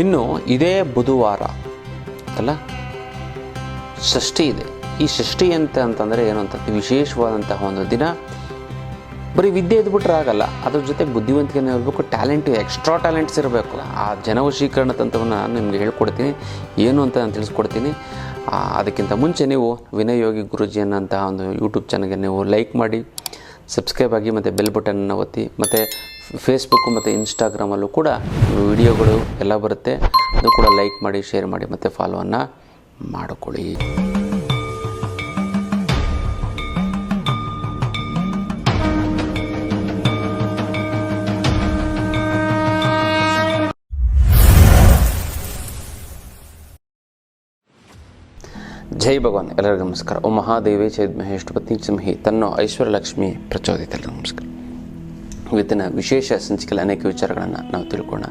ಇನ್ನು ಇದೇ ಬುಧವಾರ ಅಲ್ಲ? ಷಷ್ಠಿ ಇದೆ. ಈ ಷಷ್ಠಿ ಅಂತ ಅಂತಂದರೆ ಏನು ಅಂತ? ವಿಶೇಷವಾದಂತಹ ಒಂದು ದಿನ. ಬರೀ ವಿದ್ಯೆ ಇದ್ಬಿಟ್ರೆ ಆಗಲ್ಲ. ಅದ್ರ ಜೊತೆ ಬುದ್ಧಿವಂತಿಕೆನೇ ಇರಬೇಕು ಟ್ಯಾಲೆಂಟ್, ಎಕ್ಸ್ಟ್ರಾ ಟ್ಯಾಲೆಂಟ್ಸ್ ಇರಬೇಕು. ಆ ಜನವಶೀಕರಣ ತಂತ್ರವನ್ನು ನಾನು ನಿಮಗೆ ಹೇಳ್ಕೊಡ್ತೀನಿ. ಏನು ಅಂತ ನಾನು ತಿಳಿಸ್ಕೊಡ್ತೀನಿ. ಅದಕ್ಕಿಂತ ಮುಂಚೆ ನೀವು ವಿನಯೋಗಿ ಯೋಗಿ ಗುರುಜಿ ಅನ್ನೋಂತಹ ಒಂದು ಯೂಟ್ಯೂಬ್ ಚಾನಲ್ಗೆ ನೀವು ಲೈಕ್ ಮಾಡಿ ಸಬ್ಸ್ಕ್ರೈಬ್ ಆಗಿ, ಮತ್ತು ಬೆಲ್ ಬಟನ್ನ ಒತ್ತಿ, ಮತ್ತು ಫೇಸ್ಬುಕ್ಕು ಮತ್ತು ಇನ್ಸ್ಟಾಗ್ರಾಮಲ್ಲೂ ಕೂಡ ವಿಡಿಯೋಗಳು ಎಲ್ಲ ಬರುತ್ತೆ. ಅದು ಕೂಡ ಲೈಕ್ ಮಾಡಿ ಶೇರ್ ಮಾಡಿ ಮತ್ತು ಫಾಲೋವನ್ನು ಮಾಡಿಕೊಳ್ಳಿ. ಜೈ ಭಗವಾನ್. ಎಲ್ಲರಿಗೂ ನಮಸ್ಕಾರ. ಓ ಮಹಾದೇವಿ ಚೈದ್ ಮಹೇಶ್ ಪತ್ನಿ ಸಿಂಹಿ ತನ್ನೋ ಐಶ್ವರ್ಯಲಕ್ಷ್ಮಿ ಪ್ರಚೋದಿತ. ಎಲ್ಲರಿಗೂ ನಮಸ್ಕಾರ. ಇವತ್ತಿನ ವಿಶೇಷ ಸಂಚಿಕೆಯಲ್ಲಿ ಅನೇಕ ವಿಚಾರಗಳನ್ನು ನಾವು ತಿಳ್ಕೊಳ್ಳೋಣ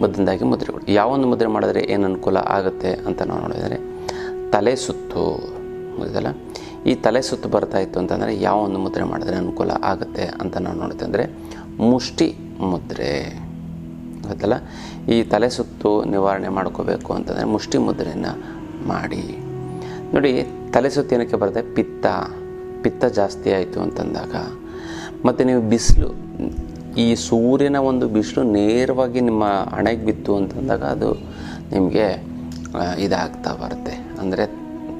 ಮೊದಲಿಂದಾಗಿ ಮುದ್ರೆಗಳು. ಯಾವೊಂದು ಮುದ್ರೆ ಮಾಡಿದ್ರೆ ಏನು ಅನುಕೂಲ ಆಗುತ್ತೆ ಅಂತ ನಾವು ನೋಡಿದರೆ, ತಲೆ ಸುತ್ತು ಮುಗಿದಲ್ಲ ಈ ತಲೆ ಸುತ್ತು ಬರ್ತಾ ಇತ್ತು ಅಂತಂದರೆ ಯಾವ ಒಂದು ಮುದ್ರೆ ಮಾಡಿದ್ರೆ ಅನುಕೂಲ ಆಗುತ್ತೆ ಅಂತ ನಾವು ನೋಡ್ತಂದರೆ ಮುಷ್ಟಿ ಮುದ್ರೆ. ಗೊತ್ತಲ್ಲ? ಈ ತಲೆ ಸುತ್ತು ನಿವಾರಣೆ ಮಾಡ್ಕೋಬೇಕು ಅಂತಂದರೆ ಮುಷ್ಟಿ ಮುದ್ರೆಯನ್ನು ಮಾಡಿ. ನೋಡಿ, ತಲೆ ಸುತ್ತು ಏನಕ್ಕೆ ಬರುತ್ತೆ? ಪಿತ್ತ. ಪಿತ್ತ ಜಾಸ್ತಿ ಆಯಿತು ಅಂತಂದಾಗ ಮತ್ತು ನೀವು ಬಿಸಿಲು, ಈ ಸೂರ್ಯನ ಒಂದು ಬಿಸಿಲು ನೇರವಾಗಿ ನಿಮ್ಮ ಹಣೆಗೆ ಬಿತ್ತು ಅಂತಂದಾಗ ಅದು ನಿಮಗೆ ಇದಾಗ್ತಾ ಬರುತ್ತೆ. ಅಂದರೆ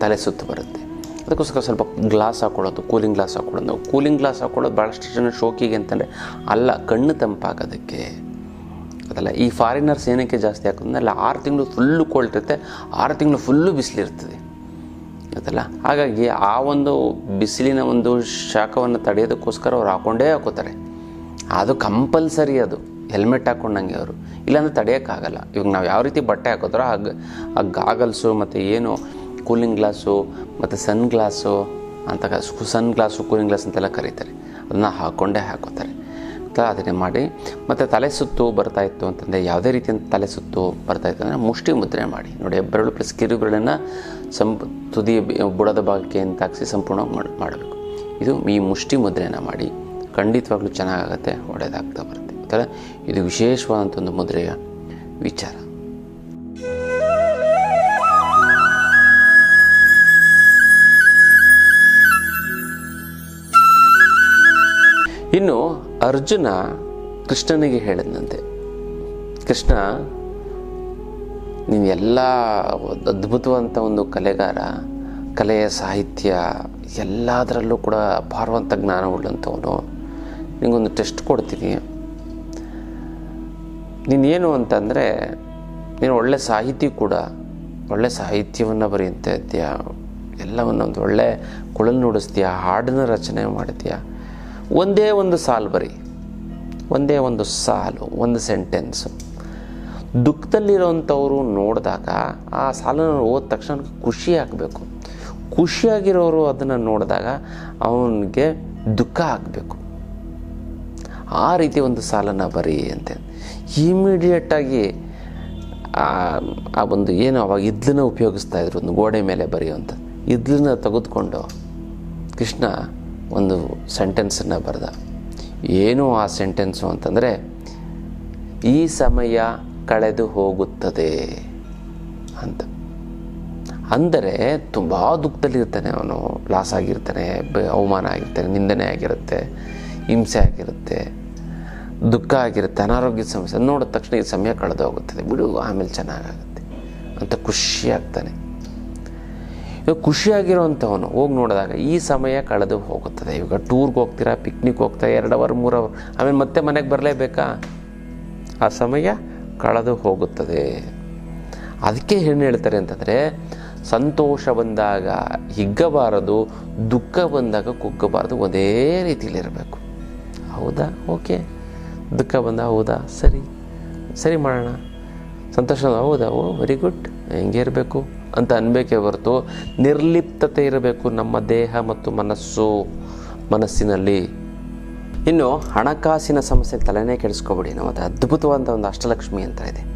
ತಲೆ ಸುತ್ತು ಬರುತ್ತೆ. ಅದಕ್ಕೋಸ್ಕರ ಸ್ವಲ್ಪ ಗ್ಲಾಸ್ ಹಾಕ್ಕೊಳ್ಳೋದು ಕೂಲಿಂಗ್ ಗ್ಲಾಸ್ ಹಾಕ್ಕೊಳ್ಳೋದು ಕೂಲಿಂಗ್ ಗ್ಲಾಸ್ ಹಾಕ್ಕೊಳ್ಳೋದು ಭಾಳಷ್ಟು ಜನ ಶೋಕಿಗೆ ಅಂತಂದರೆ ಅಲ್ಲ, ಕಣ್ಣು ತಂಪಾಗೋದಕ್ಕೆ. ಅದಲ್ಲ, ಈ ಫಾರಿನರ್ಸ್ ಏನಕ್ಕೆ ಜಾಸ್ತಿ ಹಾಕೋದು ಅಲ್ಲ, ಆರು ತಿಂಗಳು ಫುಲ್ಲು ಕೋಲ್ಡ್ ಇರುತ್ತೆ, ಆರು ತಿಂಗಳು ಫುಲ್ಲು ಬಿಸಿಲಿರ್ತದೆ. ಗೊತ್ತಲ್ಲ? ಹಾಗಾಗಿ ಆ ಒಂದು ಬಿಸಿಲಿನ ಒಂದು ಶಾಖವನ್ನು ತಡೆಯೋದಕ್ಕೋಸ್ಕರ ಅವ್ರು ಹಾಕ್ಕೊಂಡೇ ಹಾಕೋತಾರೆ. ಅದು ಕಂಪಲ್ಸರಿ ಅದು. ಹೆಲ್ಮೆಟ್ ಹಾಕ್ಕೊಂಡಂಗೆ ಅವರು. ಇಲ್ಲಾಂದ್ರೆ ತಡೆಯೋಕ್ಕಾಗಲ್ಲ. ಇವಾಗ ನಾವು ಯಾವ ರೀತಿ ಬಟ್ಟೆ ಹಾಕೋದ್ರೋ ಆಗ ಆ ಗಾಗಲ್ಸು ಮತ್ತು ಏನು ಕೂಲಿಂಗ್ ಗ್ಲಾಸು, ಮತ್ತು ಸನ್ ಗ್ಲಾಸು ಅಂತ ಸನ್ ಗ್ಲಾಸು, ಕೂಲಿಂಗ್ ಗ್ಲಾಸ್ ಅಂತೆಲ್ಲ ಕರೀತಾರೆ. ಅದನ್ನು ಹಾಕ್ಕೊಂಡೇ ಹಾಕೋತಾರೆ. ಅದನ್ನೇ ಮಾಡಿ, ಮತ್ತು ತಲೆ ಸುತ್ತು ಬರ್ತಾ ಇತ್ತು ಅಂತಂದರೆ ಯಾವುದೇ ರೀತಿಯ ತಲೆ ಸುತ್ತು ಬರ್ತಾ ಇತ್ತು ಅಂದರೆ ಮುಷ್ಟಿ ಮುದ್ರೆ ಮಾಡಿ. ನೋಡಿ, ಬೆರಳು ಪ್ಲಸ್ ಕಿರುಬೆರಳನ್ನು ಸಂಪ್ ತುದಿ ಬುಡದ ಭಾಗಕ್ಕೆ ಅಂತ ಹಾಕಿಸಿ ಸಂಪೂರ್ಣವಾಗಿ ಮಾಡಿ, ಮಾಡಬೇಕು. ಇದು ಈ ಮುಷ್ಟಿ ಮುದ್ರೆಯನ್ನು ಮಾಡಿ ಖಂಡಿತವಾಗ್ಲೂ ಚೆನ್ನಾಗಾಗತ್ತೆ ಒಳ್ಳೆಯದಾಗ್ತಾ ಬರುತ್ತೆ. ಆಥರ ಇದು ವಿಶೇಷವಾದಂಥ ಒಂದು ಮುದ್ರೆಯ ವಿಚಾರ. ಇನ್ನು ಅರ್ಜುನ ಕೃಷ್ಣನಿಗೆ ಹೇಳಿದಂತೆ, ಕೃಷ್ಣ, ನೀನು ಎಲ್ಲ ಅದ್ಭುತವಂಥ ಒಂದು ಕಲೆಗಾರ, ಕಲೆಯ ಸಾಹಿತ್ಯ ಎಲ್ಲದರಲ್ಲೂ ಕೂಡ ಅಪಾರವಂಥ ಜ್ಞಾನ ಉಳ್ಳಂಥವನು. ನಿಂಗೊಂದು ಟೆಸ್ಟ್ ಕೊಡ್ತೀನಿ. ನೀನೇನು ಅಂತಂದರೆ, ನೀನು ಒಳ್ಳೆ ಸಾಹಿತಿ ಕೂಡ, ಒಳ್ಳೆ ಸಾಹಿತ್ಯವನ್ನು ಬರೆಯುತ್ತಾ ಇದೆಯಾ ಎಲ್ಲವನ್ನು ಒಂದು ಒಳ್ಳೆ ಕುಳಲು ನುಡಿಸ್ತೀಯಾ ಹಾಡನ್ನ ರಚನೆ ಮಾಡ್ತೀಯ? ಒಂದೇ ಒಂದು ಸಾಲು ಬರಿ. ಒಂದೇ ಒಂದು ಸಾಲು, ಒಂದು ಸೆಂಟೆನ್ಸು. ದುಃಖದಲ್ಲಿರೋವಂಥವ್ರು ನೋಡಿದಾಗ ಆ ಸಾಲನ್ನು ಓದ ತಕ್ಷಣ ಖುಷಿ ಆಗಬೇಕು. ಖುಷಿಯಾಗಿರೋರು ಅದನ್ನು ನೋಡಿದಾಗ ಅವನಿಗೆ ದುಃಖ ಆಗಬೇಕು. ಆ ರೀತಿ ಒಂದು ಸಾಲನ್ನು ಬರಿ ಅಂತ. ಇಮಿಡಿಯೇಟಾಗಿ ಆ ಒಂದು ಏನು ಅವಾಗ ಇದ್ಲನ್ನ ಉಪಯೋಗಿಸ್ತಾ ಇದ್ರು, ಒಂದು ಗೋಡೆ ಮೇಲೆ ಬರೆಯುವಂಥದ್ದು. ಇದ್ಲನ್ನ ತೆಗೆದುಕೊಂಡು, ಕೃಷ್ಣ ಒಂದು ಸೆಂಟೆನ್ಸನ್ನು ಬರೆದ. ಏನು ಆ ಸೆಂಟೆನ್ಸು ಅಂತಂದರೆ, ಈ ಸಮಯ ಕಳೆದು ಹೋಗುತ್ತದೆ ಅಂತ. ಅಂದರೆ ತುಂಬ ದುಃಖದಲ್ಲಿರ್ತಾನೆ ಅವನು, ಲಾಸ್ ಆಗಿರ್ತಾನೆ ಅವಮಾನ ಆಗಿರ್ತಾನೆ, ನಿಂದನೆ ಆಗಿರುತ್ತೆ, ಹಿಂಸೆ ಆಗಿರುತ್ತೆ, ದುಃಖ ಆಗಿರುತ್ತೆ ಅನಾರೋಗ್ಯ ಸಮಸ್ಯೆ. ನೋಡಿದ ತಕ್ಷಣ ಈ ಸಮಯ ಕಳೆದು ಹೋಗುತ್ತದೆ. ಬಿಡು, ಆಮೇಲೆ ಚೆನ್ನಾಗಾಗುತ್ತೆ ಅಂತ ಖುಷಿ ಆಗ್ತಾನೆ ಇವಾಗ ಖುಷಿಯಾಗಿರೋವಂಥವನು ಹೋಗಿ ನೋಡಿದಾಗ ಈ ಸಮಯ ಕಳೆದು ಹೋಗುತ್ತದೆ. ಇವಾಗ ಟೂರ್ಗೆ ಹೋಗ್ತೀರಾ ಪಿಕ್ನಿಕ್ ಹೋಗ್ತಾ ಎರಡು ಅವರ್ ಮೂರು ಅವರ್ ಆಮೇಲೆ ಮತ್ತೆ ಮನೆಗೆ ಬರಲೇಬೇಕಾ? ಆ ಸಮಯ ಕಳೆದು ಹೋಗುತ್ತದೆ. ಅದಕ್ಕೆ ಏನು ಹೇಳ್ತಾರೆ ಅಂತಂದರೆ, ಸಂತೋಷ ಬಂದಾಗ ಹಿಗ್ಗಬಾರದು, ದುಃಖ ಬಂದಾಗ ಕುಗ್ಗಬಾರದು, ಒಂದೇ ರೀತಿಯಲ್ಲಿರಬೇಕು ಹೌದಾ? ಓಕೆ ದುಃಖ ಬಂದ, ಹೌದಾ? ಸರಿ. ಸರಿ ಮಾಡೋಣ. ಸಂತೋಷ ಹೌದಾ? ಓ ವೆರಿ ಗುಡ್ ಹೆಂಗೆ ಇರಬೇಕು? ಅಂತ ಅನ್ಬೇಕೇ ಹೊರತು ನಿರ್ಲಿಪ್ತತೆ ಇರಬೇಕು ನಮ್ಮ ದೇಹ ಮತ್ತು ಮನಸ್ಸು ಮನಸ್ಸಿನಲ್ಲಿ. ಇನ್ನು ಹಣಕಾಸಿನ ಸಮಸ್ಯೆ ತಲೆನೇ ಕೆಡಿಸ್ಕೊಬೇಡಿ. ನಮ್ಮದು ಅದ್ಭುತವಾದ ಒಂದು ಅಷ್ಟಲಕ್ಷ್ಮಿ ಅಂತ ಇದೆ.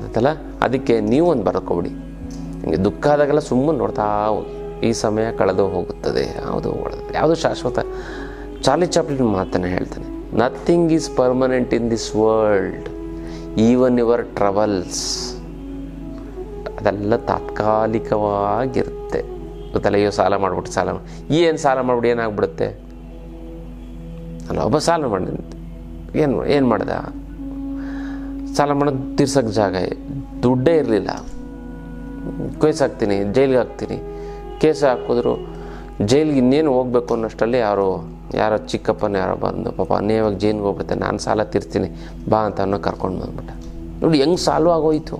ಗೊತ್ತಲ್ಲ ಅದಕ್ಕೆ ನೀವು ಒಂದು ಬರ್ಕೊಬಿಡಿ. ನಿಮಗೆ ದುಃಖ ಆದಾಗೆಲ್ಲ ಸುಮ್ಮನೆ ನೋಡ್ತಾ ಹೋಗಿ. ಈ ಸಮಯ ಕಳೆದು ಹೋಗುತ್ತದೆ, ಯಾವುದು ಒಳ್ಳೆದು ಯಾವುದು ಶಾಶ್ವತ? ಚಾರ್ಲಿ ಚಾಪ್ಲಿನ್ ಮಾತನ್ನು ಹೇಳ್ತಾನೆ. Nothing is permanent in this world even your troubles ಅದೆಲ್ಲ ತಾತ್ಕಾಲಿಕವಾಗಿರುತ್ತೆ. ಗೊತ್ತಲ್ಲ, ಅಯ್ಯೋ, ಸಾಲ ಮಾಡಿಬಿಟ್ಟು ಸಾಲ ಏನು ಸಾಲ ಮಾಡ್ಬಿಡಿ, ಏನಾಗ್ಬಿಡುತ್ತೆ? ಅಲ್ಲ, ಒಬ್ಬ ಸಾಲ ಮಾಡಿದಂತೆ. ಏನು ಏನು ಮಾಡ್ದ? ಸಾಲ ಮಾಡೋದು ತೀರ್ಸೋಕ್ಕೆ ಜಾಗ ದುಡ್ಡೇ ಇರಲಿಲ್ಲ. ಕೇಸ್ ಹಾಕ್ತೀನಿ, ಜೈಲಿಗೆ ಹಾಕ್ತೀನಿ. ಕೇಸ್ ಹಾಕಿದ್ರು ಜೈಲಿಗೆ ಇನ್ನೇನು ಹೋಗ್ಬೇಕು ಅನ್ನೋಷ್ಟರಲ್ಲಿ ಯಾರೋ ಯಾರೋ ಚಿಕ್ಕಪ್ಪನ ಯಾರೋ ಬಂದು ಪಾಪ ಅನ್ಯಾಯವಾಗಿ ಜೈಲಿಗೆ ಹೋಗ್ಬಿಡ್ತೇನೆ ನಾನು ಸಾಲ ತೀರ್ತೀನಿ, ಬಾ ಅಂತ ಅನ್ನೋ ಕರ್ಕೊಂಡು ಬಂದ್ಬಿಟ್ಟ. ನೋಡಿ ಹೆಂಗೆ ಸಾಲ್ವ್ ಆಗೋಯ್ತು.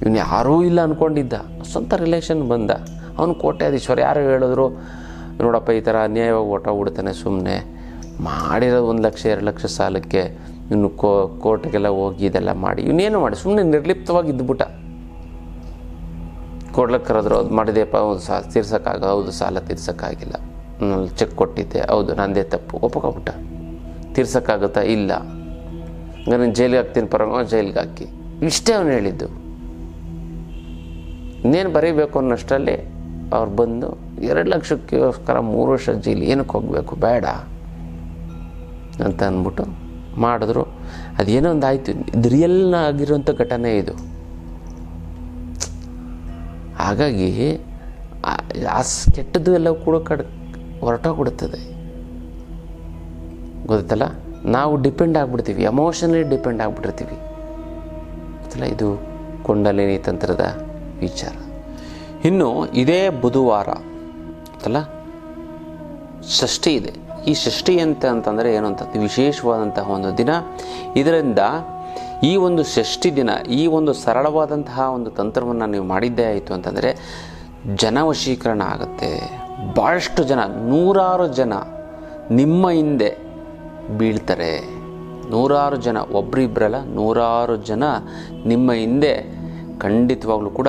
ಇವನು ಯಾರೂ ಇಲ್ಲ ಅಂದ್ಕೊಂಡಿದ್ದ ಸ್ವಂತ ರಿಲೇಷನ್ ಬಂದ. ಅವನು ಕೋಟ್ಯಾಧೀಶ್ವರ, ಯಾರು ಹೇಳಿದ್ರು, ನೋಡಪ್ಪ ಈ ಥರ ಅನ್ಯಾಯವಾಗಿ ಓಟ ಬಿಡ್ತಾನೆ ಸುಮ್ಮನೆ ಮಾಡಿರೋದು ಒಂದು ಲಕ್ಷ, ಎರಡು ಲಕ್ಷ ಸಾಲಕ್ಕೆ ಇನ್ನು ಕೋ, ಕೋರ್ಟ್ಗೆಲ್ಲ ಹೋಗಿ ಇದೆಲ್ಲ ಮಾಡಿ ಇವನೇನು ಮಾಡಿ ಸುಮ್ಮನೆ ನಿರ್ಲಿಪ್ತವಾಗಿ ಇದ್ದುಬಿಟ್ಟ ಕೊಡ್ಲಕ್ಕೆ ಕರೆದ್ರು ಅದು ಮಾಡಿದೆಯಪ್ಪ ಒಂದು ಸಾಲ ತೀರ್ಸೋಕ್ಕಾಗ, ಹೌದು, ಸಾಲ ತೀರ್ಸೋಕ್ಕಾಗಿಲ್ಲ. ನಾನು ಚೆಕ್ ಕೊಟ್ಟಿದ್ದೆ, ಹೌದು, ನಂದೇ ತಪ್ಪು. ಒಪ್ಕೊಬಿಟ್ಟ. ತೀರ್ಸೋಕ್ಕಾಗುತ್ತಾ? ಇಲ್ಲ. ನಾನು ಜೈಲಿಗೆ ಹಾಕ್ತೀನಿ ಪರಮ ಜೈಲಿಗೆ ಹಾಕಿ. ಇಷ್ಟೇ ಅವನು ಹೇಳಿದ್ದು. ಇನ್ನೇನು ಬರೀಬೇಕು ಅನ್ನೋಷ್ಟರಲ್ಲಿ ಅವ್ರು ಬಂದು, ಎರಡು ಲಕ್ಷಕ್ಕೋಸ್ಕರ ಮೂರು ವರ್ಷ ಜೈಲು ಏನಕ್ಕೆ ಹೋಗಬೇಕು? ಬೇಡ. ಅಂತ ಅಂದ್ಬಿಟ್ಟು ಮಾಡಿದ್ರು. ಅದೇನೋ ಒಂದು ಆಯಿತು ಇದು ರಿಯಲ್ ಆಗಿರುವಂಥ ಘಟನೆ ಇದು. ಹಾಗಾಗಿ, ಆ- ಕೆಟ್ಟದ್ದು ಎಲ್ಲ ಕೂಡ ಕಡ್ ಹೊರಟೋಗ್ಬಿಡುತ್ತದೆ ಗೊತ್ತಲ್ಲ? ನಾವು ಡಿಪೆಂಡ್ ಆಗಿಬಿಡ್ತೀವಿ. ಎಮೋಷನಲಿ ಡಿಪೆಂಡ್ ಆಗ್ಬಿಟ್ಟಿರ್ತೀವಿ. ಗೊತ್ತಲ್ಲ? ಇದು ಕುಂಡಲಿನಿ ತಂತ್ರದ ವಿಚಾರ. ಇನ್ನು ಇದೇ ಬುಧವಾರ, ಗೊತ್ತಲ್ಲ? ಷಷ್ಠಿ ಇದೆ. ಈ ಷಷ್ಠಿ ಅಂತ ಅಂತಂದರೆ ಏನು ಅಂತ? ವಿಶೇಷವಾದಂತಹ ಒಂದು ದಿನ. ಇದರಿಂದ ಈ ಒಂದು ಷಷ್ಠಿ ದಿನ, ಈ ಒಂದು ಸರಳವಾದಂತಹ ಒಂದು ತಂತ್ರವನ್ನು ನೀವು ಮಾಡಿದ್ದೇ ಆಯಿತು ಅಂತಂದರೆ ಜನವಶೀಕರಣ ಆಗುತ್ತೆ. ಭಾಳಷ್ಟು ಜನ, ನೂರಾರು ಜನ ನಿಮ್ಮ ಹಿಂದೆ ಬೀಳ್ತಾರೆ. ನೂರಾರು ಜನ ಒಬ್ಬರಿಬ್ಬರಲ್ಲ ನೂರಾರು ಜನ ನಿಮ್ಮ ಹಿಂದೆ ಖಂಡಿತವಾಗ್ಲೂ ಕೂಡ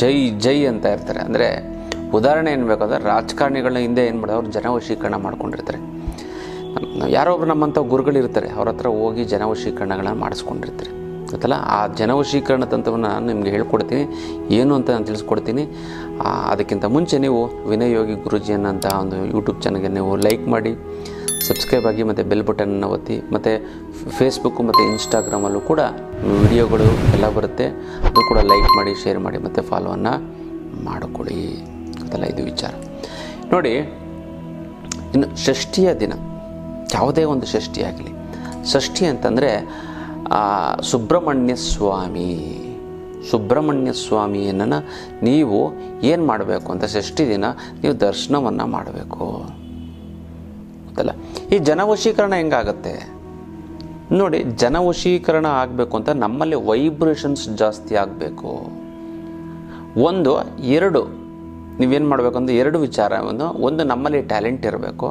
ಜೈ ಜೈ ಅಂತ ಇರ್ತಾರೆ. ಅಂದರೆ ಉದಾಹರಣೆ ಏನು ರಾಜಕಾರಣಿಗಳನ್ನ ಹಿಂದೆ ಏನು ಮಾಡೋದು ಅವ್ರು ಜನವಶೀಕರಣ ಮಾಡ್ಕೊಂಡಿರ್ತಾರೆ. ಯಾರೋ ಒಬ್ರು ನಮ್ಮಂಥ ಗುರುಗಳಿರ್ತಾರೆ, ಅವ್ರ ಹತ್ರ ಹೋಗಿ ಜನವಶೀಕರಣಗಳನ್ನ ಮಾಡಿಸ್ಕೊಂಡಿರ್ತಾರೆ. ಗೊತ್ತಲ್ಲ? ಆ ಜನವಶೀಕರಣ ತಂತ್ರವನ್ನು ನಾನು ನಿಮಗೆ ಹೇಳ್ಕೊಡ್ತೀನಿ. ಏನು ಅಂತ ನಾನು ತಿಳಿಸ್ಕೊಡ್ತೀನಿ. ಅದಕ್ಕಿಂತ ಮುಂಚೆ ನೀವು ವಿನಯ್ ಯೋಗಿ ಗುರುಜಿ ಅನ್ನೋಂಥ ಒಂದು ಯೂಟ್ಯೂಬ್ ಚಾನಲ್ಗೆ ನೀವು ಲೈಕ್ ಮಾಡಿ ಸಬ್ಸ್ಕ್ರೈಬ್ ಆಗಿ, ಮತ್ತು ಬೆಲ್ ಬಟನ್ನ ಒತ್ತಿ, ಮತ್ತು ಫೇಸ್ಬುಕ್ಕು ಮತ್ತು ಇನ್ಸ್ಟಾಗ್ರಾಮಲ್ಲೂ ಕೂಡ ವಿಡಿಯೋಗಳು ಎಲ್ಲ ಬರುತ್ತೆ. ಅದು ಕೂಡ ಲೈಕ್ ಮಾಡಿ ಶೇರ್ ಮಾಡಿ, ಮತ್ತು ಫಾಲೋವನ್ನು ಮಾಡಿಕೊಳ್ಳಿ. ಅದೆಲ್ಲ ಇದು ವಿಚಾರ. ನೋಡಿ, ಇನ್ನು ಷಷ್ಠಿಯ ದಿನ, ಯಾವುದೇ ಒಂದು ಷಷ್ಠಿ ಆಗಲಿ. ಷಷ್ಠಿ ಅಂತಂದರೆ ಸುಬ್ರಹ್ಮಣ್ಯ ಸ್ವಾಮಿ. ಸುಬ್ರಹ್ಮಣ್ಯ ಸ್ವಾಮಿಯನ್ನು ನೀವು ಏನು ಮಾಡಬೇಕು ಅಂತ ಷಷ್ಠಿ ದಿನ, ನೀವು ದರ್ಶನವನ್ನು ಮಾಡಬೇಕು. ಗೊತ್ತಲ್ಲ? ಈ ಜನವಶೀಕರಣ ಹೆಂಗಾಗತ್ತೆ? ನೋಡಿ, ಜನವಶೀಕರಣ ಆಗಬೇಕು ಅಂತ ನಮ್ಮಲ್ಲಿ ವೈಬ್ರೇಷನ್ಸ್ ಜಾಸ್ತಿ ಆಗಬೇಕು. ಒಂದು, ಎರಡು ನೀವೇನು ಮಾಡಬೇಕು ಅಂದ್ರೆ ಎರಡು ವಿಚಾರವನ್ನು, ಒಂದು ನಮ್ಮಲ್ಲಿ ಟ್ಯಾಲೆಂಟ್ ಇರಬೇಕು,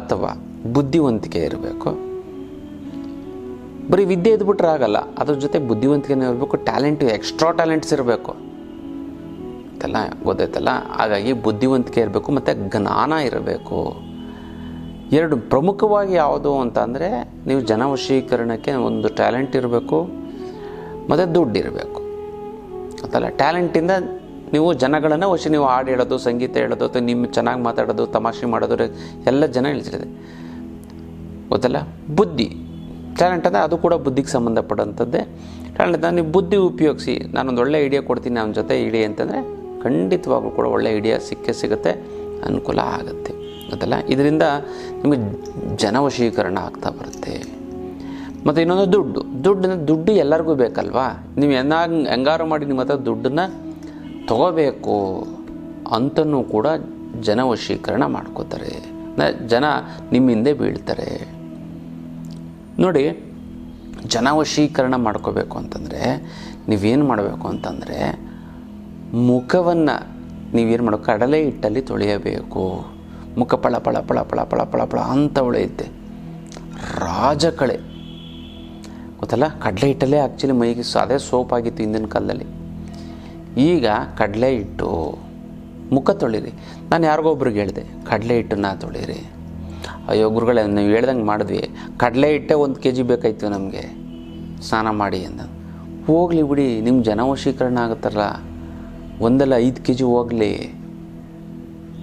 ಅಥವಾ ಬುದ್ಧಿವಂತಿಕೆ ಇರಬೇಕು. ಬರೀ ವಿದ್ಯೆ ಇದ್ಬಿಟ್ರೆ ಆಗಲ್ಲ, ಅದ್ರ ಜೊತೆ ಬುದ್ಧಿವಂತಿಕೆನೂ ಇರಬೇಕು, ಟ್ಯಾಲೆಂಟ್, ಎಕ್ಸ್ಟ್ರಾ ಟ್ಯಾಲೆಂಟ್ಸ್ ಇರಬೇಕು. ಗೊತ್ತಲ್ಲ ಗೊತ್ತಾಯ್ತಲ್ಲ? ಹಾಗಾಗಿ ಬುದ್ಧಿವಂತಿಕೆ ಇರಬೇಕು, ಮತ್ತು ಜ್ಞಾನ ಇರಬೇಕು. ಎರಡು, ಪ್ರಮುಖವಾಗಿ ಯಾವುದು ಅಂತ ಅಂದರೆ ನೀವು ಜನವಶೀಕರಣಕ್ಕೆ ಒಂದು ಟ್ಯಾಲೆಂಟ್ ಇರಬೇಕು, ಮತ್ತು ದುಡ್ಡು ಇರಬೇಕು. ಗೊತ್ತಲ್ಲ ಟ್ಯಾಲೆಂಟಿಂದ ನೀವು ಜನಗಳನ್ನು ವಶ ನೀವು ಹಾಡು ಹೇಳೋದು, ಸಂಗೀತ ಹೇಳೋದು, ಅಥವಾ ನಿಮ್ಮ ಚೆನ್ನಾಗಿ ಮಾತಾಡೋದು, ತಮಾಷೆ ಮಾಡೋದು ಎಲ್ಲ ಜನ ಹೇಳ್ತಿದೆ ಗೊತ್ತಲ್ಲ? ಬುದ್ಧಿ. ಟ್ಯಾಲೆಂಟ್ ಅಂದರೆ ಅದು ಕೂಡ ಬುದ್ಧಿಗೆ ಸಂಬಂಧಪಟ್ಟಂಥದ್ದೇ ಟ್ಯಾಲೆಂಟ್ ನೀವು ಬುದ್ಧಿ ಉಪಯೋಗಿಸಿ, ನಾನೊಂದು ಒಳ್ಳೆ ಐಡಿಯಾ ಕೊಡ್ತೀನಿ ಅವನ ಜೊತೆ ಇಡಿ ಅಂತಂದರೆ ಖಂಡಿತವಾಗ್ಲೂ ಕೂಡ ಒಳ್ಳೆ ಐಡಿಯಾ ಸಿಕ್ಕೇ ಸಿಗುತ್ತೆ, ಅನುಕೂಲ ಆಗುತ್ತೆ. ಗೊತ್ತಲ್ಲ? ಇದರಿಂದ ನಿಮಗೆ ಜನವಶೀಕರಣ ಆಗ್ತಾ ಬರುತ್ತೆ. ಮತ್ತು ಇನ್ನೊಂದು ದುಡ್ಡು. ದುಡ್ಡು ದುಡ್ಡು ಎಲ್ಲರಿಗೂ ಬೇಕಲ್ವಾ? ನೀವು ಹೆಂಗಾರು ಮಾಡಿ ನಿಮ್ಮ ಹತ್ರ ದುಡ್ಡನ್ನು ತಗೋಬೇಕು ಅಂತನೂ ಕೂಡ ಜನವಶೀಕರಣ ಮಾಡ್ಕೋತಾರೆ. ಜನ ನಿಮ್ಮ ಹಿಂದೆ ಬೀಳ್ತಾರೆ. ನೋಡಿ, ಜನವಶೀಕರಣ ಮಾಡ್ಕೋಬೇಕು ಅಂತಂದರೆ, ನೀವೇನು ಮಾಡಬೇಕು ಅಂತಂದರೆ, ಮುಖವನ್ನು ನೀವೇನು ಮಾಡೋ, ಕಡಲೆ ಹಿಟ್ಟಲ್ಲಿ ತೊಳೆಯಬೇಕು. ಮುಖ ಪಳ ಪಳ ಪಳ ಪಳ ಪಳ ಪಳ ಪಳ ಅಂತ ಹೊಳೆಯುತ್ತೆ. ರಾಜಕಳೆ. ಗೊತ್ತಲ್ಲ? ಕಡಲೆ ಹಿಟ್ಟಲ್ಲೇ ಆ್ಯಕ್ಚುಲಿ ಮೈಗೆ ಅದೇ ಸೋಪ್ ಆಗಿತ್ತು ಹಿಂದಿನ ಕಾಲದಲ್ಲಿ. ಈಗ ಕಡಲೆ ಹಿಟ್ಟು ಮುಖ ತೊಳಿರಿ. ನಾನು ಯಾರಿಗೋ ಒಬ್ರಿಗೆ ಹೇಳಿದೆ, ಕಡಲೆ ಹಿಟ್ಟನ್ನ ತೊಳಿರಿ. ಅಯ್ಯೋ, ಗುರುಗಳೇ, ನೀವು ಹೇಳ್ದಂಗೆ ಮಾಡಿದ್ವಿ. ಕಡಲೆ ಹಿಟ್ಟೆ ಒಂದು ಕೆ ಜಿ ಬೇಕಾಯ್ತು ನಮಗೆ. ಸ್ನಾನ ಮಾಡಿ ಅಂದ. ಹೋಗಲಿ ಬಿಡಿ ನಿಮ್ಮ ಜನವಶೀಕರಣ ಆಗುತ್ತಲ್ಲ. ಒಂದಲ್ಲ ಐದು ಕೆ ಜಿ ಹೋಗಲಿ.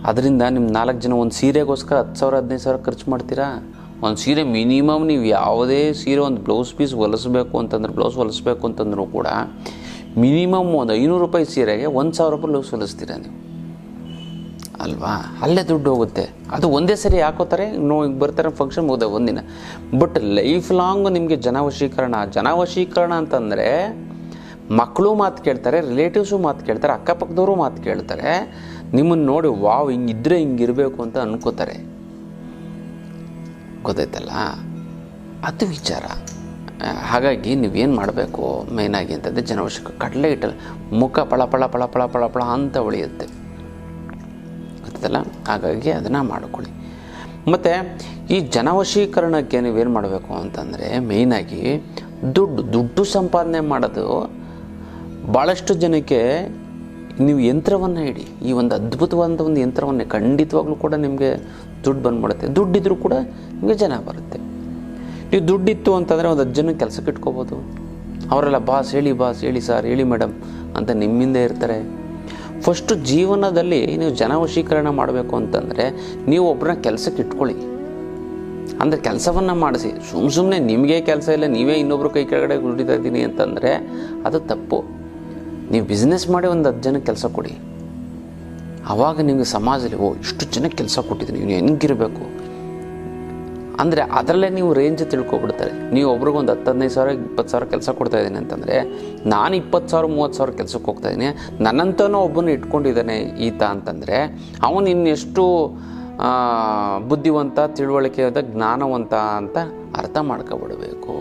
ಅದರಿಂದ ನಿಮ್ಮ ನಾಲ್ಕು ಜನ ಒಂದು ಸೀರೆಗೋಸ್ಕರ ಹತ್ತು ಸಾವಿರ, ಹದಿನೈದು ಸಾವಿರ ಖರ್ಚು ಮಾಡ್ತೀರಾ? ಒಂದು ಸೀರೆ ಮಿನಿಮಮ್ ನೀವು ಯಾವುದೇ ಸೀರೆ, ಒಂದು ಬ್ಲೌಸ್ ಪೀಸ್ ಹೊಲಿಸ್ಬೇಕು ಅಂತಂದ್ರೆ, ಬ್ಲೌಸ್ ಹೊಲಿಸ್ಬೇಕು ಅಂತಂದ್ರೂ ಕೂಡ ಮಿನಿಮಮ್ ಒಂದು ಐನೂರು ರೂಪಾಯಿ ಸೀರೆಗೆ ಒಂದು ಸಾವಿರ ರೂಪಾಯಿ ಲೂಸ್ ಹೊಲಿಸ್ತೀರಾ ನೀವು. ಅಲ್ವಾ? ಅಲ್ಲೇ ದುಡ್ಡು ಹೋಗುತ್ತೆ. ಅದು ಒಂದೇ ಸರಿ ಹಾಕೋತಾರೆ ನೋ ಈಗ ಬರ್ತಾರೆ ಫಂಕ್ಷನ್ ಹೋದ ಒಂದಿನ. ಬಟ್ ಲೈಫ್ ಲಾಂಗ್ ನಿಮಗೆ ಜನವಶೀಕರಣ ಜನವಶೀಕರಣ ಅಂತಂದರೆ ಮಕ್ಕಳು ಮಾತು ಕೇಳ್ತಾರೆ ರಿಲೇಟಿವ್ಸು ಮಾತು ಕೇಳ್ತಾರೆ, ಅಕ್ಕಪಕ್ಕದವರು ಮಾತು ಕೇಳ್ತಾರೆ ನಿಮ್ಮನ್ನು ನೋಡಿ ವಾವ್, ಹಿಂಗಿದ್ರೆ ಹಿಂಗಿರಬೇಕು ಅಂತ ಅನ್ಕೋತಾರೆ. ಗೊತ್ತಾಯ್ತಲ್ಲ? ಅದು ವಿಚಾರ. ಹಾಗಾಗಿ ನೀವೇನು ಮಾಡಬೇಕು ಮೇಯ್ನಾಗಿ ಅಂತಂದರೆ ಜನವಶೀಕ ಕಡಲೆ ಹಿಟ್ಟಲ್ಲಿ, ಮುಖ ಪಳ ಪಳ ಪಳ ಪಳ ಪಳ ಪಳ ಅಂತ ಉಳಿಯುತ್ತೆ. ಗೊತ್ತಲ್ಲ ಹಾಗಾಗಿ ಅದನ್ನು ಮಾಡ್ಕೊಳ್ಳಿ. ಮತ್ತು ಈ ಜನವಶೀಕರಣಕ್ಕೆ ನೀವೇನು ಮಾಡಬೇಕು ಅಂತಂದರೆ ಮೇಯ್ನಾಗಿ ದುಡ್ಡು ದುಡ್ಡು ಸಂಪಾದನೆ ಮಾಡೋದು ಭಾಳಷ್ಟು ಜನಕ್ಕೆ ನೀವು ಯಂತ್ರವನ್ನು ಇಡಿ. ಈ ಒಂದು ಅದ್ಭುತವಾದ ಒಂದು ಯಂತ್ರವನ್ನೇ ಖಂಡಿತವಾಗ್ಲೂ ಕೂಡ ನಿಮಗೆ ದುಡ್ಡು ಬಂದ್ಬಿಡುತ್ತೆ. ದುಡ್ಡಿದ್ರೂ ಕೂಡ ನಿಮಗೆ ಜನ ಬರುತ್ತೆ. ನೀವು ದುಡ್ಡಿತ್ತು ಅಂತಂದರೆ ಒಂದು ಹತ್ತು ಜನ ಕೆಲಸಕ್ಕೆ ಇಟ್ಕೋಬೋದು. ಅವರೆಲ್ಲ, ಬಾಸ್, ಹೇಳಿ ಬಾಸ್, ಹೇಳಿ ಸರ್, ಹೇಳಿ ಮೇಡಮ್ ಅಂತ ನಿಮ್ಮಿಂದ ಇರ್ತಾರೆ. ಫಸ್ಟು ಜೀವನದಲ್ಲಿ ನೀವು ಜನವಶೀಕರಣ ಮಾಡಬೇಕು ಅಂತಂದರೆ ನೀವು ಒಬ್ಬರನ್ನ ಕೆಲಸಕ್ಕೆ ಇಟ್ಕೊಳ್ಳಿ. ಅಂದರೆ ಕೆಲಸವನ್ನು ಮಾಡಿಸಿ. ಸುಮ್ಮ ಸುಮ್ಮನೆ ನಿಮಗೆ ಕೆಲಸ ಇಲ್ಲ, ನೀವೇ ಇನ್ನೊಬ್ಬರು ಕೈ ಕೆಳಗಡೆ ಗುಡಿತಾ ಇದ್ದೀನಿ ಅಂತಂದರೆ ಅದು ತಪ್ಪು. ನೀವು ಬಿಸ್ನೆಸ್ ಮಾಡಿ ಒಂದು ಹತ್ತು ಜನಕ್ಕೆ ಕೆಲಸ ಕೊಡಿ. ಆವಾಗ ನಿಮಗೆ ಸಮಾಜದಲ್ಲಿ, ಓ, ಇಷ್ಟು ಜನಕ್ಕೆ ಕೆಲಸ ಕೊಟ್ಟಿದ್ದೀನಿ, ನೀವು ಹೆಂಗಿರಬೇಕು? ಅಂದರೆ ಅದರಲ್ಲೇ ನೀವು ರೇಂಜ್ ತಿಳ್ಕೊಬಿಡ್ತಾರೆ. ನೀವು ಒಬ್ರಿಗೆ ಒಂದು ಹತ್ತು ಹದಿನೈದು ಸಾವಿರ, ಇಪ್ಪತ್ತು ಸಾವಿರ ಕೆಲಸ ಕೊಡ್ತಾ ಇದ್ದೀನಿ ಅಂತಂದರೆ, ನಾನು ಇಪ್ಪತ್ತು ಸಾವಿರ, ಮೂವತ್ತು ಸಾವಿರ ಕೆಲಸಕ್ಕೆ ಹೋಗ್ತಾ ಇದ್ದೀನಿ. ನನ್ನಂತನೂ ಒಬ್ಬನ ಇಟ್ಕೊಂಡಿದ್ದಾನೆ ಈತ ಅಂತಂದರೆ, ಅವನು ಇನ್ನೆಷ್ಟು ಬುದ್ಧಿವಂತ ಬುದ್ಧಿವಂತ, ತಿಳುವಳಿಕೆಯಾದ, ಜ್ಞಾನವಂತ ಅಂತ ಅರ್ಥ ಮಾಡ್ಕೊಬಿಡಬೇಕು.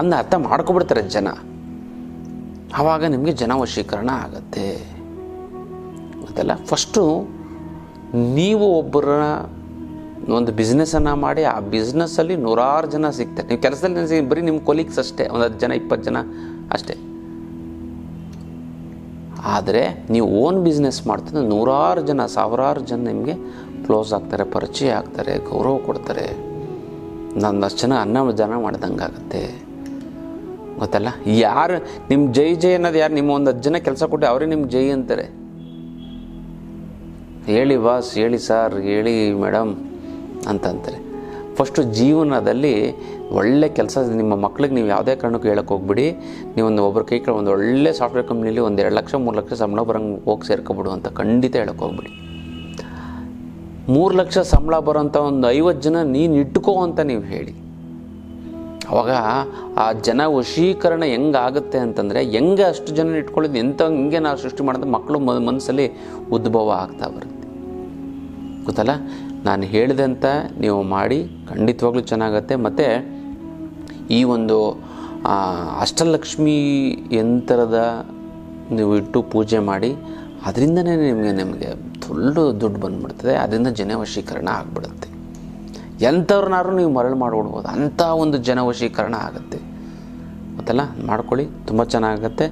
ಅನ್ನ ಅರ್ಥ ಮಾಡ್ಕೊಬಿಡ್ತಾರೆ ಜನ. ಆವಾಗ ನಿಮಗೆ ಜನವಶೀಕರಣ ಆಗತ್ತೆ. ಗೊತ್ತಲ್ಲ ಫಸ್ಟು ನೀವು ಒಬ್ಬರ ಒಂದು ಬಿಸ್ನೆಸ್ಸನ್ನು ಮಾಡಿ, ಆ ಬಿಸ್ನೆಸ್ಸಲ್ಲಿ ನೂರಾರು ಜನ ಸಿಗ್ತಾರೆ. ನೀವು ಕೆಲಸದಲ್ಲಿ ಬರೀ ನಿಮ್ಮ ಕೊಲೀಗ್ಸ್ ಅಷ್ಟೇ, ಒಂದು ಹತ್ತು ಜನ, ಇಪ್ಪತ್ತು ಜನ ಅಷ್ಟೇ. ಆದರೆ, ನೀವು ಓನ್ ಬಿಸ್ನೆಸ್ ಮಾಡ್ತಿದ್ರೆ ನೂರಾರು ಜನ, ಸಾವಿರಾರು ಜನ ನಿಮಗೆ ಕ್ಲೋಸ್ ಆಗ್ತಾರೆ, ಪರಿಚಯ ಆಗ್ತಾರೆ, ಗೌರವ ಕೊಡ್ತಾರೆ. ನಾನು ಅಷ್ಟು ಜನ ಅನ್ನ ಜನ ಮಾಡ್ದಂಗೆ ಆಗುತ್ತೆ. ಗೊತ್ತಲ್ಲ? ಯಾರು ನಿಮ್ಮ ಜೈ ಜೈ ಅನ್ನೋದು ಯಾರು, ನಿಮ್ಮ ಒಂದು ಹತ್ತು ಜನ ಕೆಲಸ ಕೊಟ್ಟು ಅವರೇ ನಿಮ್ಮ ಜೈ ಅಂತಾರೆ. ಹೇಳಿ ಬಾಸ್ ಹೇಳಿ ಸರ್ ಹೇಳಿ ಮೇಡಮ್ ಅಂತಂತಾರೆ. ಫಸ್ಟು ಜೀವನದಲ್ಲಿ ಒಳ್ಳೆ ಕೆಲಸ ನಿಮ್ಮ ಮಕ್ಳಿಗೆ ನೀವು ಯಾವುದೇ ಕಾರಣಕ್ಕೂ ಹೇಳಕ್ಕೆ ಹೋಗ್ಬಿಡಿ. ನೀವು ಒಂದು ಒಬ್ಬರು ಕೈ ಒಂದು ಒಳ್ಳೆ ಸಾಫ್ಟ್ವೇರ್ ಕಂಪ್ನಿಲಿ ಒಂದು ಎರಡು ಲಕ್ಷ, ಮೂರು ಲಕ್ಷ ಸಂಬಳ ಬರೋಂಗೆ ಹೋಗಿ ಸೇರ್ಕೊಬಿಡು ಅಂತ ಖಂಡಿತ ಹೇಳಕ್ಕೆ ಹೋಗ್ಬಿಡಿ. ಮೂರು ಲಕ್ಷ ಸಂಬಳ ಬರೋಂಥ ಒಂದು ಐವತ್ತು ಜನ ನೀನು ಇಟ್ಕೋ ಅಂತ ನೀವು ಹೇಳಿ. ಅವಾಗ ಆ ಜನ ವಶೀಕರಣ ಹೆಂಗಾಗುತ್ತೆ ಅಂತಂದರೆ ಹೆಂಗೆ ಅಷ್ಟು ಜನ ಇಟ್ಕೊಳ್ಳೋದು ಎಂಥ ಹಿಂಗೆ ನಾವು ಸೃಷ್ಟಿ ಮಾಡಿದ್ರೆ ಮಕ್ಕಳು ಮನಸ್ಸಲ್ಲಿ ಉದ್ಭವ ಆಗ್ತಾ ಬರುತ್ತೆ. ಗೊತ್ತಲ್ಲ? ನಾನು ಹೇಳಿದಂಥ ನೀವು ಮಾಡಿ ಖಂಡಿತವಾಗ್ಲೂ ಚೆನ್ನಾಗತ್ತೆ. ಮತ್ತು ಈ ಒಂದು ಅಷ್ಟಲಕ್ಷ್ಮಿ ಯಂತ್ರದ ನೀವು ಇಟ್ಟು ಪೂಜೆ ಮಾಡಿ, ಅದರಿಂದನೇ ನಿಮಗೆ ನಿಮಗೆ ಫುಲ್ಲು ದುಡ್ಡು ಬಂದ್ಬಿಡ್ತದೆ. ಅದರಿಂದ ಜನವಶೀಕರಣ ಆಗಿಬಿಡುತ್ತೆ. ಎಂಥವ್ರನ್ನಾರು ನೀವು ಮರಳು ಮಾಡಿಬಿಡ್ಬೋದು ಅಂಥ ಒಂದು ಜನವಶೀಕರಣ ಆಗುತ್ತೆ. ಗೊತ್ತಲ್ಲ ಮಾಡ್ಕೊಳ್ಳಿ. ತುಂಬ ಚೆನ್ನಾಗತ್ತೆ.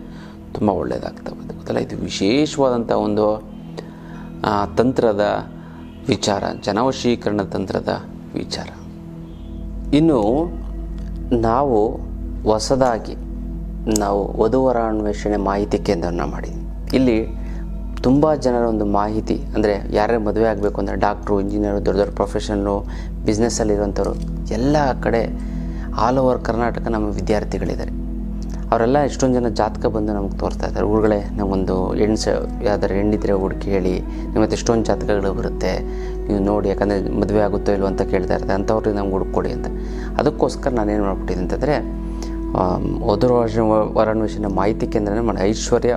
ತುಂಬ ಒಳ್ಳೆಯದಾಗ್ತಾ ಹೋಗುತ್ತೆ ಗೊತ್ತಲ್ಲ ಇದು ವಿಶೇಷವಾದಂಥ ಒಂದು ತಂತ್ರದ ವಿಚಾರ, ಜನವಶೀಕರಣ ತಂತ್ರದ ವಿಚಾರ. ಇನ್ನು ನಾವು ಹೊಸದಾಗಿ ನಾವು ವಧುವರ ಅನ್ವೇಷಣೆ ಮಾಹಿತಿ ಕೇಂದ್ರನ ಮಾಡಿದ್ವಿ ಇಲ್ಲಿ ತುಂಬ ಜನರ ಒಂದು ಮಾಹಿತಿ, ಅಂದರೆ ಯಾರ್ಯಾರು ಮದುವೆ ಆಗಬೇಕು ಅಂದರೆ ಡಾಕ್ಟ್ರು, ಇಂಜಿನಿಯರು, ದೊಡ್ಡ ದೊಡ್ಡ ಪ್ರೊಫೆಷನ್ನು ಬಿಸ್ನೆಸ್ಸಲ್ಲಿರುವಂಥವ್ರು ಎಲ್ಲ ಕಡೆ ಆಲ್ ಓವರ್ ಕರ್ನಾಟಕ ನಮ್ಮ ವಿದ್ಯಾರ್ಥಿಗಳಿದ್ದಾರೆ. ಅವರೆಲ್ಲ ಎಷ್ಟೊಂದು ಜನ ಜಾತಕ ಬಂದು ನಮ್ಗೆ ತೋರಿಸ್ತಾ ಇದ್ದಾರೆ. ಊರುಗಳೇ, ನಮಗೊಂದು ಹೆಣ್ಸು ಯಾವ್ದಾರು ಹೆಣ್ಣಿದ್ರೆ ಹುಡುಕಿ ಹೇಳಿ ನಿಮ್ಮ ಹತ್ರ ಎಷ್ಟೊಂದು ಜಾತಕಗಳು ಬರುತ್ತೆ, ನೀವು ನೋಡಿ, ಯಾಕಂದರೆ ಮದುವೆ ಆಗುತ್ತೋ ಇಲ್ವೋ ಅಂತ ಕೇಳ್ತಾ ಇರ್ತಾರೆ. ಅಂಥವ್ರಿಗೆ ನಮ್ಗೆ ಹುಡುಕೊಡಿ ಅಂತ. ಅದಕ್ಕೋಸ್ಕರ ನಾನೇನು ಮಾಡ್ಬಿಟ್ಟಿದ್ದೀನಿ ಅಂತಂದರೆ ವಧು ವರಾನ್ವೇಷಣೆ ಮಾಹಿತಿ ಕೇಂದ್ರನೇ ಮಾಡಿ ಐಶ್ವರ್ಯ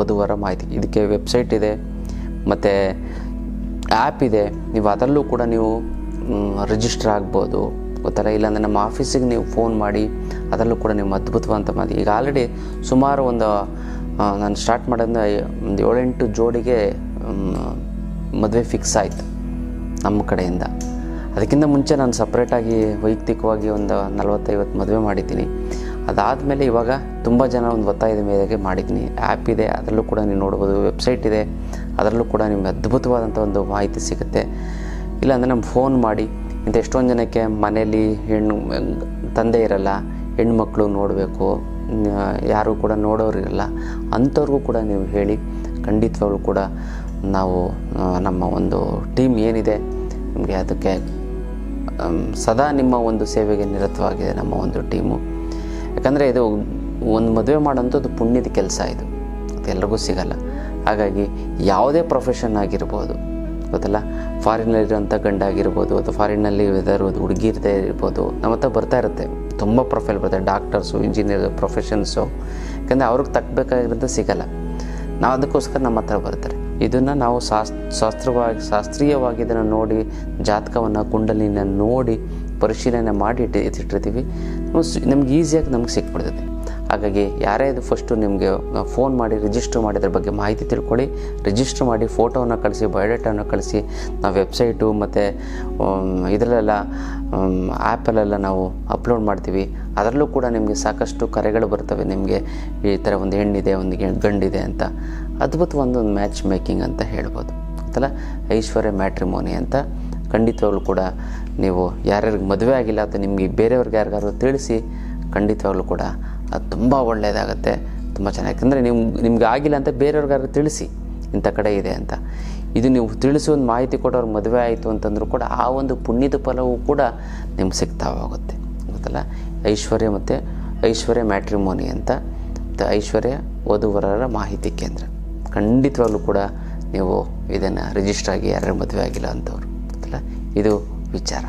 ವಧುವರ ಮಾಹಿತಿ. ಇದಕ್ಕೆ ವೆಬ್ಸೈಟ್ ಇದೆ, ಮತ್ತು ಆ್ಯಪ್ ಇದೆ. ನೀವು ಅದರಲ್ಲೂ ಕೂಡ ನೀವು ರಿಜಿಸ್ಟರ್ ಆಗ್ಬೋದು. ಗೊತ್ತಲ್ಲ, ಇಲ್ಲಾಂದರೆ ನಮ್ಮ ಆಫೀಸಿಗೆ ನೀವು ಫೋನ್ ಮಾಡಿ ಅದರಲ್ಲೂ ಕೂಡ ನಿಮ್ಮ ಅದ್ಭುತವಾದ ಮಾತು ಈಗ ಆಲ್ರೆಡಿ ಸುಮಾರು ಒಂದು ನಾನು ಸ್ಟಾರ್ಟ್ ಮಾಡೋದ್ರಿಂದ ಒಂದು ಏಳೆಂಟು ಜೋಡಿಗೆ ಮದುವೆ ಫಿಕ್ಸ್ ಆಯಿತು ನಮ್ಮ ಕಡೆಯಿಂದ. ಅದಕ್ಕಿಂತ ಮುಂಚೆ ನಾನು ಸಪ್ರೇಟಾಗಿ ವೈಯಕ್ತಿಕವಾಗಿ ಒಂದು ನಲವತ್ತೈವತ್ತು ಮದುವೆ ಮಾಡಿದ್ದೀನಿ. ಅದಾದಮೇಲೆ ಇವಾಗ ತುಂಬ ಜನ ಒಂದು ಒತ್ತಾಯದ ಮೇರೆಗೆ ಮಾಡಿದ್ದೀನಿ. ಆ್ಯಪ್ ಇದೆ, ಅದರಲ್ಲೂ ಕೂಡ ನೀವು ನೋಡ್ಬೋದು ವೆಬ್ಸೈಟ್ ಇದೆ, ಅದರಲ್ಲೂ ಕೂಡ ನಿಮಗೆ ಅದ್ಭುತವಾದಂಥ ಒಂದು ಮಾಹಿತಿ ಸಿಗುತ್ತೆ. ಇಲ್ಲಾಂದರೆ ನಮ್ಮ ಫೋನ್ ಮಾಡಿ, ಇಂಥ ಎಷ್ಟೊಂದು ಜನಕ್ಕೆ ಮನೇಲಿ ಹೆಣ್ಣು, ತಂದೆ ಇರಲ್ಲ ಹೆಣ್ಮಕ್ಳು ನೋಡಬೇಕು ಯಾರು ಕೂಡ ನೋಡೋರಿರಲ್ಲ, ಅಂಥವ್ರಿಗೂ ಕೂಡ ನೀವು ಹೇಳಿ, ಖಂಡಿತವಾಗ್ಲೂ ಕೂಡ ನಾವು ನಮ್ಮ ಒಂದು ಟೀಮ್ ಏನಿದೆ, ನಿಮಗೆ ಅದಕ್ಕೆ ಸದಾ ನಿಮ್ಮ ಒಂದು ಸೇವೆಗೆ ನಿರತವಾಗಿದೆ ನಮ್ಮ ಒಂದು ಟೀಮು. ಯಾಕಂದರೆ ಇದು ಒಂದು ಮದುವೆ ಮಾಡೋಂಥದ್ದು ಪುಣ್ಯದ ಕೆಲಸ ಇದು. ಅದು ಎಲ್ರಿಗೂ ಸಿಗಲ್ಲ. ಹಾಗಾಗಿ ಯಾವುದೇ ಪ್ರೊಫೆಷನ್ ಆಗಿರ್ಬೋದು, ಗೊತ್ತಲ್ಲ? ಫಾರಿನಲ್ಲಿರೋಂಥ ಗಂಡ ಆಗಿರ್ಬೋದು, ಅಥವಾ ಫಾರಿನಲ್ಲಿ ಇರೋದು ಹುಡುಗಿ ಇರದೇ ಇರ್ಬೋದು ನಮ್ಮ ಹತ್ರ ಬರ್ತಾ ಇರುತ್ತೆ. ತುಂಬ ಪ್ರೊಫೈಲ್ ಬರುತ್ತೆ, ಡಾಕ್ಟರ್ಸು ಇಂಜಿನಿಯರ್ ಪ್ರೊಫೆಷನ್ಸು. ಯಾಕಂದರೆ ಅವ್ರಿಗೆ ತಕ್ಕಬೇಕಾಗಿರೋದು ಸಿಗಲ್ಲ. ನಾವು ಅದಕ್ಕೋಸ್ಕರ ನಮ್ಮ ಹತ್ರ ಬರ್ತಾರೆ. ಇದನ್ನು ನಾವು ಶಾಸ್, ಶಾಸ್ತ್ರವಾಗಿ, ಶಾಸ್ತ್ರೀಯವಾಗಿ ಇದನ್ನು ನೋಡಿ, ಜಾತಕವನ್ನು, ಕುಂಡಲಿನ ನೋಡಿ, ಪರಿಶೀಲನೆ ಮಾಡಿ ಇಟ್ಟು ಎತ್ತಿಟ್ಟಿರ್ತೀವಿ ನಮ್ಗೆ ಈಸಿಯಾಗಿ ನಮ್ಗೆ ಸಿಕ್ಬಿಡ್ತದೆ. ಹಾಗಾಗಿ ಯಾರೇ ಇದು ಫಸ್ಟು ನಿಮಗೆ ಫೋನ್ ಮಾಡಿ ರಿಜಿಸ್ಟರ್ ಮಾಡಿದ್ರ ಬಗ್ಗೆ ಮಾಹಿತಿ ತಿಳ್ಕೊಳ್ಳಿ. ರಿಜಿಸ್ಟರ್ ಮಾಡಿ ಫೋಟೋವನ್ನು ಕಳಿಸಿ ಬಯೋಡೇಟಾವನ್ನು ಕಳಿಸಿ. ನಾವು ವೆಬ್ಸೈಟು ಮತ್ತು ಇದರಲ್ಲೆಲ್ಲ ಆ್ಯಪಲ್ಲೆಲ್ಲ ನಾವು ಅಪ್ಲೋಡ್ ಮಾಡ್ತೀವಿ. ಅದರಲ್ಲೂ ಕೂಡ ನಿಮಗೆ ಸಾಕಷ್ಟು ಕರೆಗಳು ಬರ್ತವೆ. ನಿಮಗೆ ಈ ಥರ ಒಂದು ಹೆಣ್ಣಿದೆ, ಒಂದು ಗಂಡಿದೆ ಅಂತ. ಅದ್ಭುತ ಒಂದು ಮ್ಯಾಚ್ ಮೇಕಿಂಗ್ ಅಂತ ಹೇಳ್ಬೋದು. ಗೊತ್ತಲ್ಲ? ಐಶ್ವರ್ಯ ಮ್ಯಾಟ್ರಿಮೋನಿ ಅಂತ. ಖಂಡಿತವಾಗ್ಲೂ ಕೂಡ ನೀವು ಯಾರ್ಯಾರಿಗೆ ಮದುವೆ ಆಗಿಲ್ಲ ಅಥವಾ ನಿಮಗೆ ಬೇರೆಯವ್ರಿಗೆ ಯಾರಿಗಾದ್ರು ತಿಳಿಸಿ, ಖಂಡಿತವಾಗ್ಲೂ ಕೂಡ ಅದು ತುಂಬ ಒಳ್ಳೆಯದಾಗುತ್ತೆ ತುಂಬ ಚೆನ್ನಾಗಿ ಅಂದರೆ ನೀವು ನಿಮ್ಗೆ ಆಗಿಲ್ಲ ಅಂತ ಬೇರೆಯವ್ರಿಗಾದ್ರು ತಿಳಿಸಿ. ಇಂಥ ಕಡೆ ಇದೆ ಅಂತ. ಇದು ನೀವು ತಿಳಿಸಿ ಒಂದು ಮಾಹಿತಿ ಕೊಟ್ಟವ್ರಿಗೆ ಮದುವೆ ಆಯಿತು ಅಂತಂದ್ರೂ ಕೂಡ ಆ ಒಂದು ಪುಣ್ಯದ ಫಲವೂ ಕೂಡ ನಿಮ್ಗೆ ಸಿಗ್ತಾ ಹೋಗುತ್ತೆ ಗೊತ್ತಲ್ಲ? ಐಶ್ವರ್ಯ ಮತ್ತು ಐಶ್ವರ್ಯ ಮ್ಯಾಟ್ರಿಮೋನಿ ಅಂತ. ಮತ್ತು ಐಶ್ವರ್ಯ ವಧುವರರ ಮಾಹಿತಿ ಕೇಂದ್ರ. ಖಂಡಿತವಾಗ್ಲೂ ಕೂಡ ನೀವು ಇದನ್ನು ರಿಜಿಸ್ಟರ್ ಆಗಿ ಯಾರ್ಯಾರು ಮದುವೆ ಆಗಿಲ್ಲ ಅಂಥವ್ರು ಗೊತ್ತಲ್ಲ? ಇದು ವಿಚಾರ.